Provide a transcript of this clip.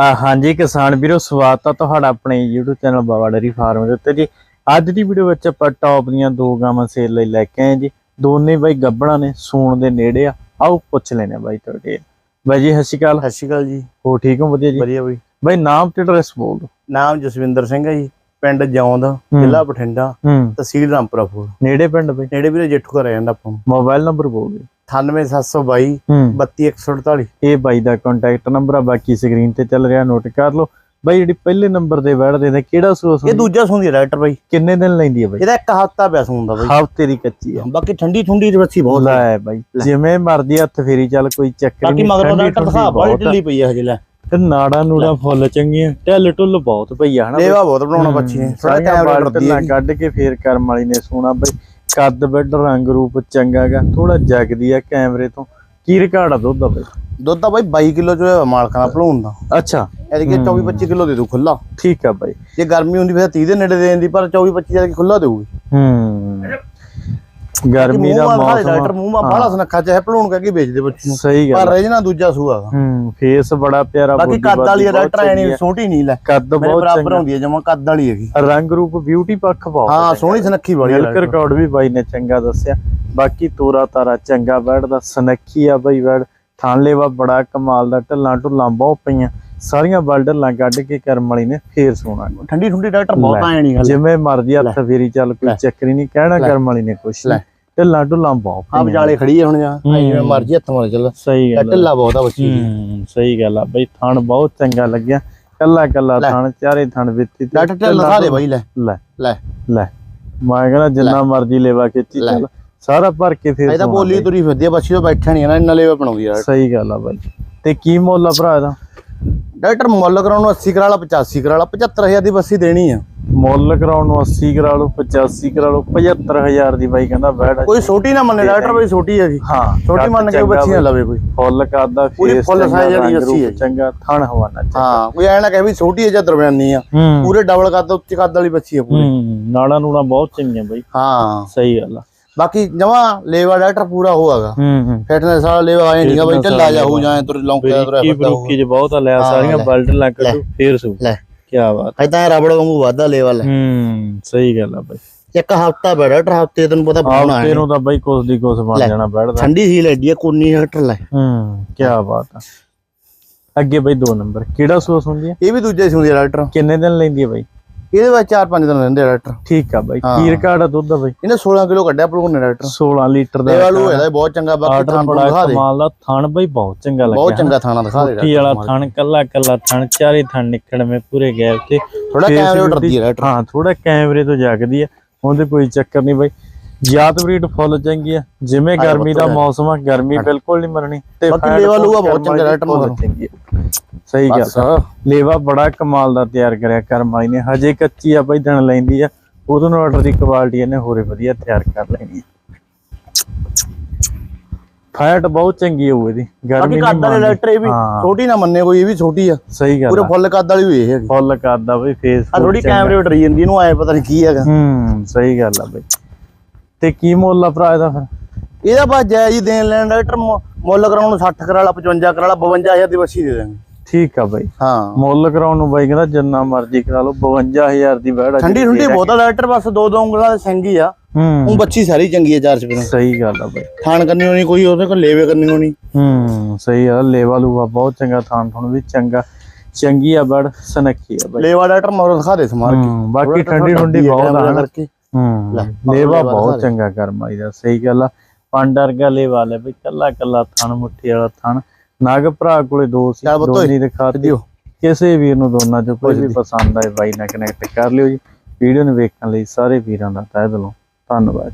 ਹਾਂਜੀ ਕਿਸਾਨ ਵੀਰੋ ਸਵਾਗਤ ਆ ਤੁਹਾਡਾ ਆਪਣੇ YouTube channel Baba dairy farm ਦੇ ਉੱਤੇ ਜੀ। ਅੱਜ ਦੀ ਵੀਡੀਓ ਵਿੱਚ ਆਪਾਂ ਟੌਪ ਦੀਆਂ ਦੋ ਗਾਵਾਂ ਸੇਲ ਲਈ ਲੈ ਕੇ ਆਏ ਜੀ। ਦੋਨੇ ਬਾਈ ਗੱਬਣਾ ਨੇ ਸੂਣ ਦੇ ਨੇੜੇ ਆ। ਆਓ ਪੁੱਛ ਲੈਨੇ ਆ ਬਾਈ ਤੁਹਾਡੇ। ਬਾਈ ਜੀ ਸਤਿ ਸ਼੍ਰੀ ਅਕਾਲ। ਸਤਿ ਸ਼੍ਰੀ ਅਕਾਲ ਜੀ। ਹੋ ਠੀਕ ਹੋ? ਵਧੀਆ ਜੀ? ਵਧੀਆ ਬਈ। ਬਾਈ ਨਾਮ ਤੇ ਐਡਰੈਸ ਬੋਲ ਦਿਓ। ਨਾਮ ਜਸਵਿੰਦਰ ਸਿੰਘ ਹੈ ਜੀ ਪਿੰਡ ਜੌਂਦ। ਜ਼ਿਲ੍ਹਾ ਬਠਿੰਡਾ ਤਹਿਸੀਲ ਰਾਮਪੁਰਾ ਫੂਲ। ਨੇੜੇ ਪਿੰਡ ਬਾਈ? ਨੇੜੇ ਵੀਰੇ ਜੇਠੂ ਘਰ ਆ ਜਾਂਦਾ ਆਪਾਂ ਮੋਬਾਈਲ ਨੰਬਰ ਬੋਲ ਦਿਓ। 98722 ਹੂੰ। 32148 ਇਹ ਬਾਈ ਦਾ ਕੰਟੈਕਟ ਨੰਬਰ ਆ ਬਾਕੀ ਸਕਰੀਨ ਤੇ ਚੱਲ ਰਿਹਾ ਨੋਟ ਕਰ ਲਓ। ਬਾਈ ਜਿਹੜੀ ਪਹਿਲੇ ਨੰਬਰ ਦੇ ਵੜਦੇ ਨੇ ਕਿਹੜਾ ਸੂਸ ਇਹ ਦੂਜਾ ਸੂੰਦੀ ਹੈ ਡਾਕਟਰ ਬਾਈ। ਕਿੰਨੇ ਦਿਨ ਲੈਂਦੀ ਹੈ ਬਾਈ? ਇਹਦਾ ਇੱਕ ਹਫਤਾ ਪਿਆ ਸੂੰਦਾ ਬਾਈ। ਹਫ਼ਤੇ ਦੀ ਕੱਚੀ ਆ। ਬਾਕੀ ਠੰਡੀ ਠੁੰਡੀ ਦੀ ਬੱਚੀ ਬਹੁਤ ਲੈ ਬਾਈ ਜਿਵੇਂ ਮਰਦੀ ਹੱਥ ਫੇਰੀ ਚੱਲ ਕੋਈ ਚੱਕਰ ਬਾਕੀ ਨਹੀਂ ਮਗਰੋਂ ਠੰਡੀ ਡਾਕਟਰ ਦਿਖਾ ਆ। ਢਿੱਲੀ ਪਈ ਹੈ ਹਜੇ ਲੈ। ਤੇ ਨਾੜਾ ਨੂੜਾ ਫੁੱਲ ਚੰਗੀਆਂ ਢਿੱਲ ਢੁੱਲ ਬਹੁਤ ਪਈ ਆ ਹਨਾ ਬਾਈ? ਲੇਵਾ ਬਹੁਤ ਬਣਾਉਣਾ ਬੱਚੀ ਨੇ ਥੋੜਾ ਕੈਮਰਾ ਕੱਢ ਕੇ ਫੇਰ ਕਰਮ ਵਾਲੀ ਨੇ ਸੋਨਾ ਬਈ। ਕੱਦ ਬੈੱਡ ਰੰਗ ਰੂਪ ਚੰਗਾਗਾ ਥੋੜਾ ਜਗਦੀ ਆ ਕੈਮਰੇ ਤੋਂ। ਕੀ ਰਿਕਾਰਡ ਆ ਦੁੱਧ ਦਾ ਬਈ? ਦੁੱਧ ਤਾਂ ਬਾਈ 22 ਕਿਲੋ ਚ ਹੋਇਆ ਮਾਲਕਾਂ ਦਾ ਭਲੂਣ ਦਾ। ਅੱਛਾ। ਇਹਦੇ ਕੇ 24 25 ਕਿਲੋ ਦੇ ਦੂ ਖੁੱਲਾ ਠੀਕ ਆ ਬਾਈ। ਜੇ ਗਰਮੀ ਹੁੰਦੀ ਫਿਰ 30 ਦੇ ਨੇੜੇ ਦੇ ਦਿੰਦੀ ਪਰ 24 25 ਦਾ ਖੁੱਲਾ ਦੇਊਗੀ। ਹੂੰ। ਗਰਮੀ ਦਾ ਡਾਕਟਰ ਮੌਸਮ ਮੂੰਹ ਮਾ ਬਾਹਲਾ ਸੁਨੱਖਾ ਚਾਹੇ ਭਲੂਣ ਕਹਿ ਕੇ ਵੇਚਦੇ ਬੱਚੀ ਨੂੰ। ਸਹੀ ਪਰ ਗੱਲ ਰੇਜਨਾ ਦੂਜਾ ਸੂਆ। ਹੂੰ ਫੇਸ ਬੜਾ ਪਿਆਰਾ ਬਾਕੀ ਕੱਦ ਵਾਲੀ ਡਾਕਟਰ ਐ ਚੰਗੀ ਨਹੀਂ ਆ। ਛੋਟੀ ਨਹੀਂ ਲੈ। ਕੱਦ ਬਹੁਤ ਬਰਾਬਰ ਹੁੰਦੀ ਹੈ ਜਮਾ ਕੱਦ ਵਾਲੀ ਹੈਗੀ। ਰੰਗ ਰੂਪ ਬਿਊਟੀ ਪੱਖ ਬਹੁਤ ਹਾਂ ਸੋਹਣੀ ਸੁਨੱਖੀ ਵਾਲੀ ਮਿਲਕ ਰਿਕਾਰਡ ਵੀ ਬਾਈ ਨੇ ਚੰਗਾ ਦੱਸਿਆ। ਬਾਕੀ ਤੋਰਾ ਤਾਰਾ ਚੰਗਾ ਬੈਠਦਾ ਸਨੱਖੀ ਆ ਬਾਈ ਬੈਠ। ਥਾਂਲੇਵਾ ਬੜਾ ਕਮਾਲ ਦਾ ਢੱਲਾਂ ਢੁੱਲਾਂ ਬਹੁਤ ਪਈਆਂ। ਸਾਰੀਆਂ ਬਲਡਲਾਂ ਕੱਢ ਕੇ ਕਰਮ ਵਾਲੀ ਨੇ ਫੇਰ ਸੋਣਾ ਠੰਡੀ ਠੁੰਡੀ ਡਾਕਟਰ ਬਹੁਤ ਆਏ ਨਹੀਂ ਗੱਲ। ਜਿਵੇਂ ਮਰਜ਼ੀ ਹੱਥ ਫੇਰੀ ਚੱਲ ਕੋਈ ਚੱਕਰੀ ਨਹੀਂ ਕਹਿਣਾ ਕਰਮ ਵਾਲੀ ਨੇ ਕੁਛ ਲੈ। ਨਹੀਂ। ਢੱਲਾਂ ਢੁੱਲਾਂ ਬਹੁਤ ਆ। ਵਿਚਾਲੇ ਖੜੀ ਹੈ ਹੁਣ ਜਾਂ ਜਿਵੇਂ ਮਰਜ਼ੀ ਹੱਥ ਮਾਰ ਚੱਲ। ਸਹੀ ਗੱਲ ਆ। ਢਿੱਲਾ ਬਹੁਤ ਆ ਬੱਚੀ। ਹੂੰ ਸਹੀ ਗੱਲ ਆ ਬਈ ਥਣ ਬਹੁਤ ਚੰਗਾ ਲੱਗਿਆ। ਕੱਲਾ ਕੱਲਾ ਥਣ ਚਾਰੇ ਥਣ ਵਿੱਤੀ ਤੇ ਡਾਕਟਰ ਢਿੱਲਾ ਦੇ ਬਾਈ ਲੈ। ਲੈ ਲੈ। ਲੈ। ਮੈਂ ਕਹਿੰਦਾ ਜਿੰਨਾ ਮਰਜ਼ੀ ਲੈਵਾ ਖਿੱਚੀ ਚੱਲ ਸਾਰਾ ਭਰ ਕੇ ਫੇਰ ਇਹਦਾ ਬੋਲੀ। ਤੁਰੀ ਫਿਰਦੀ ਆ ਬੱਚੀ ਤੋਂ ਬੈਠਾ ਨਹੀਂ ਨਾ ਇੰਨਾ ਲੇਵਾ ਬਣਾਉਂਦੀ ਯਾਰ ਸਹੀ ਗੱਲ ਆ ਬਾਈ। ਤੇ ਕੀ ਮੁੱਲ ਆ ਭਰਾ ਇਹਦਾ? ਡਾਕਟਰ ਮੁੱਲ ਕਰਾਉਣ ਨੂੰ 80 ਕਰਾ ਲਾ 85 ਕਰਾ ਲਾ 75000 ਦੀ ਬੱਸੀ ਦੇਣੀ ਆ। ਮੁੱਲ ਕਰਾਉਣ ਨੂੰ 80 ਕਰਾ ਲਓ 85 ਕਰਾ ਲਓ 75000 ਦੀ ਬਾਈ ਕਹਿੰਦਾ ਆ। ਕੋਈ ਛੋਟੀ ਨਾ ਮੰਨੇ ਡਾਕਟਰ ਬਈ ਛੋਟੀ ਹੈਗੀ। ਹਾਂ ਛੋਟੀ ਮੰਨ ਕੇ ਬੱਚੀ ਨਾ ਲਵੇ ਕੋਈ। ਫੁੱਲ ਕਰਦਾ ਫੇਸ ਫੁੱਲ ਰੰਗ ਰੱਸੀ ਰੂਪ ਹੈ। ਚੰਗਾ ਥਣ ਹਵਾਨਾ ਹਾਂ ਕੋਈ ਐ ਨਾ ਕਹੇ ਵੀ ਛੋਟੀ ਹੈ ਜਾਂ ਦਰਮਿਆਨੀ ਆ। ਹੂੰ। ਪੂਰੇ ਡਬਲ ਕੱਦ ਉੱਚੇ ਕੱਦ ਵਾਲੀ ਬੱਚੀ ਆ ਪੂਰੀ। ਹੂੰ ਨਾੜਾ ਨੂੜਾ ਬਹੁਤ ਚੰਗੀਆਂ ਬਾਈ। ਹਾਂ। ਸਹੀ ਗੱਲ ਆ। ਬਾਕੀ ਜਮਾ ਲੇਵਾ ਡਾਕਟਰ ਪੂਰਾ ਹੋਆਗਾ ਹੂੰ ਹੂੰ। ਫਿਟਨੈਸ ਵਾਲਾ ਲੇਵਾ ਆਏ ਨਹੀਂਗਾ ਬਈ ਢੱਲਾ ਜਾ ਹੋ ਜਾਏ ਤੁਰ ਲੌਂਕਿਆ ਤੁਰ ਬਰੀਕੀ ਬਰੂਕੀ ਚ ਬਹੁਤ ਆ ਲਿਆ ਸਾਰੀਆਂ ਬਲਟ ਲੱਗ ਕੇ ਫੇਰ ਸੂ। ਲੈ। ਕੀ ਬਾਤ। ਐਦਾਂ ਰਬੜ ਵਾਂਗੂ ਵਾਧਾ ਲੇਵਾ ਲੈ। ਹੂੰ ਸਹੀ ਗੱਲ ਆ ਬਾਈ। ਇੱਕ ਹਫਤਾ ਬੜਾ ਡਾਕਟਰ ਹਫ਼ਤੇ ਤੈਨੂੰ ਪਤਾ ਪਾਉਣਾ ਆਪੇ ਨੂੰ ਤਾਂ ਬਾਈ ਕੁਛ ਦੀ ਕੁਛ ਬਣ ਜਾਣਾ ਬੈਠਦਾ। ਠੰਡੀ ਸੀ ਲੈਡੀ ਕੋਨੀ ਡਾਕਟਰ ਲੈ। ਹੂੰ ਕੀ ਬਾਤ ਆ। ਅੱਗੇ ਬਾਈ ਦੋ ਨੰਬਰ ਕਿਹੜਾ ਸੂਸ ਹੁੰਦੀ ਹੈ ਇਹ ਵੀ ਦੂਜੇ ਸੀ ਡਾਕਟਰ। ਕਿੰਨੇ ਦਿਨ ਲੈਂਦੀ ਹੈ ਬਾਈ? ਇਹਦੇ ਵਿੱਚ 4-5 ਦਿਨ ਰਹਿੰਦੇ ਡਾਕਟਰ। ਠੀਕ ਆ ਬਾਈ ਕੀ ਰਿਕਾਰਡ ਆ ਦੁੱਧ ਦਾ ਬਾਈ? ਇਹਨੇ 16 ਕਿਲੋ ਕੱਢਿਆ ਭਲੂਨੇ ਡਾਕਟਰ। 16 ਲੀਟਰ ਦਾ ਲੇਵਾ ਲੂ ਇਹਦਾ ਬਹੁਤ ਚੰਗਾ ਬਾਕੀ ਥਾਣ ਬੜਾ ਕਮਾਲ ਦਾ ਥਣ ਬਾਈ ਬਹੁਤ ਚੰਗਾ ਬਹੁਤ ਲੱਗਿਆ ਚੰਗਾ ਥਾਣਾ ਦਿਖਾ ਦੇ ਕੀ ਵਾਲਾ ਥਣ ਕੱਲਾ ਕੱਲਾ ਥਣ ਚਾਰੇ ਥਣ ਨਿਕਲਵੇਂ ਪੂਰੇ ਗੈਪ ਤੇ ਥੋੜਾ ਕੈਮਰੇ ਡਰਦੀ ਹੈ ਡਾਕਟਰ। ਹਾਂ ਥੋੜਾ ਕੈਮਰੇ ਤੋਂ ਜਗਦੀ ਆ ਉਹਦੇ ਕੋਈ ਚੱਕਰ ਨਹੀਂ ਬਾਈ। ਜਾਤ ਬਰੀਡ ਫੁੱਲ ਚੰਗੀ ਆ। ਜਿਵੇਂ ਗਰਮੀ ਦਾ ਮੌਸਮ ਆ ਗਰਮੀ ਬਿਲਕੁਲ ਨਹੀਂ ਮਰਨੀ ਤੇ ਬਾਕੀ ਲੇਵਾ ਲੂਆ ਬਹੁਤ ਚੰਗਾ ਫੁੱਲ ਮਗਰੋਂ। ਚੰਗੀ ਆ। ਸਹੀ ਗੱਲ ਲੇਵਾ ਬੜਾ ਕਮਾਲ ਦਾ ਤਿਆਰ ਕਰਿਆ ਕਰਮ ਵਾਲੀ ਨੇ। ਹਜੇ ਕੱਚੀ ਆ ਬਾਈ ਦਿਨ ਲੈਂਦੀ ਆ। ਉਹਦੋਂ ਨੂੰ ਆਰਡਰ ਦੀ ਕੁਆਲਿਟੀ ਇਹਨੇ ਹੋਰੇ ਵਧੀਆ ਤਿਆਰ ਕਰ ਲੈਣੀ ਫੈਟ ਬਹੁਤ ਚੰਗੀ ਹੋਊ ਇਹਦੀ। ਗਰਮੀ ਨਹੀਂ ਕੱਦ ਵਾਲੇ ਇਹ ਵੀ। ਛੋਟੀ ਨਾ ਮੰਨੇ ਕੋਈ ਇਹ ਵੀ ਛੋਟੀ ਆ। ਸਹੀ ਗੱਲ ਪੂਰੇ ਫੁੱਲ ਕੱਦ ਵਾਲੀ ਹੋਈ ਇਹ ਹੈਗੀ। ਫੁੱਲ ਕਰਦਾ ਬਈ ਫੇਸ ਆ ਥੋੜੀ ਕੈਮਰੇ ਡਰੀ ਜਾਂਦੀ ਇਹਨੂੰ ਆਏ ਪਤਾ ਨਹੀਂ ਕੀ ਹੈਗਾ। ਹੂੰ ਸਹੀ ਗੱਲ ਆ ਬਈ। ਤੇ ਕੀ ਮੁੱਲ ਆ ਭਰਾ ਇਹਦਾ ਫਿਰ? ਇਹਦਾ ਬਸ ਜਾਇਜ਼ ਹੀ ਦੇਣ ਲੈਣ ਡਾਕਟਰ ਮੁੱਲ ਕਰਾਉਣ ਨੂੰ 60 ਕਰਾ ਲਾ 55 ਕਰਾ ਲਾ 52000 ਦੀ ਬੱਸੀ ਦੇ ਦਾਂਗੇ ਠੀਕ ਆ ਬਈ। ਹਾਂ। ਮੁੱਲ ਕਰਾਉਣ ਨੂੰ ਬਾਈ ਕਹਿੰਦਾ ਜਿੰਨਾ ਮਰਜ਼ੀ ਕਰਾ ਲਓ 52000 ਦੀ ਬੈੜ ਆ ਠੰਡੀ ਠੰਡੀ ਬਹੁਤਾ ਡਾਕਟਰ ਬਸ ਦੋ ਦੋ ਉਂਗਲਾਂ ਦੇ ਸਿੰਗੀ ਆ। ਹੂੰ। ਉਹ ਬੱਚੀ ਸਾਰੀ ਚੰਗੀ ਆ ਚਾਰ ਚਪਿਆਂ ਸਹੀ ਗੱਲ ਆ ਬਈ। ਥਾਣ ਕਰਨੀ ਹੋਣੀ ਕੋਈ ਉਹਦੇ ਕੋਲ ਲੇਵੇ ਕਰਨੀ ਹੋਣੀ। ਹੂੰ ਸਹੀ ਆ ਲੇਵਾ ਲੂਵਾ ਬਹੁਤ ਚੰਗਾ ਥਾਂ ਥਣ ਵੀ ਚੰਗਾ ਚੰਗੀ ਆ ਬੜ ਸਨੱਖੀ ਆ ਬਈ। ਲੇਵਾ ਡਾਕਟਰ ਮਗਰੋਂ ਦਿਖਾ ਦੇ ਸਮਾਰ ਕੇ। ਬਾਕੀ ਠੰਡੀ ਠੰਡੀ ਬਹੁਤ ਆ। ਕਰਕੇ। ਹੂੰ ਲੇਵਾ ਬਹੁਤ ਚੰਗਾ ਕਰਮਾਈ ਦਾ ਸਹੀ ਗੱਲ ਆ। ਪੰਡ ਵਰਗਾ ਲੇਵਾ ਲੈ ਬਈ ਕੱਲਾ ਕੱਲਾ ਥਣ ਮੁੱਠੀ ਵਾਲਾ ਥਣ। ਨਾਗ ਭਰਾ ਕੋਲੇ ਦੋ ਸੀ ਚੱਲ ਪੁੱਤ ਦੋਨੀ ਦਿਖਾ ਦਿਓ ਕਿਸੇ ਵੀਰ ਨੂੰ ਦੋਨਾਂ ਚੋਂ ਕੋਈ ਵੀ ਪਸੰਦ ਆਏ ਬਾਈ ਨਾਲ ਕਨੈਕਟ ਕਰ ਲਿਓ ਜੀ। ਵੀਡੀਓ ਨੂੰ ਵੇਖਣ ਲਈ ਸਾਰੇ ਵੀਰਾਂ ਦਾ ਤਹਿ ਦਿਲੋਂ। ਧੰਨਵਾਦ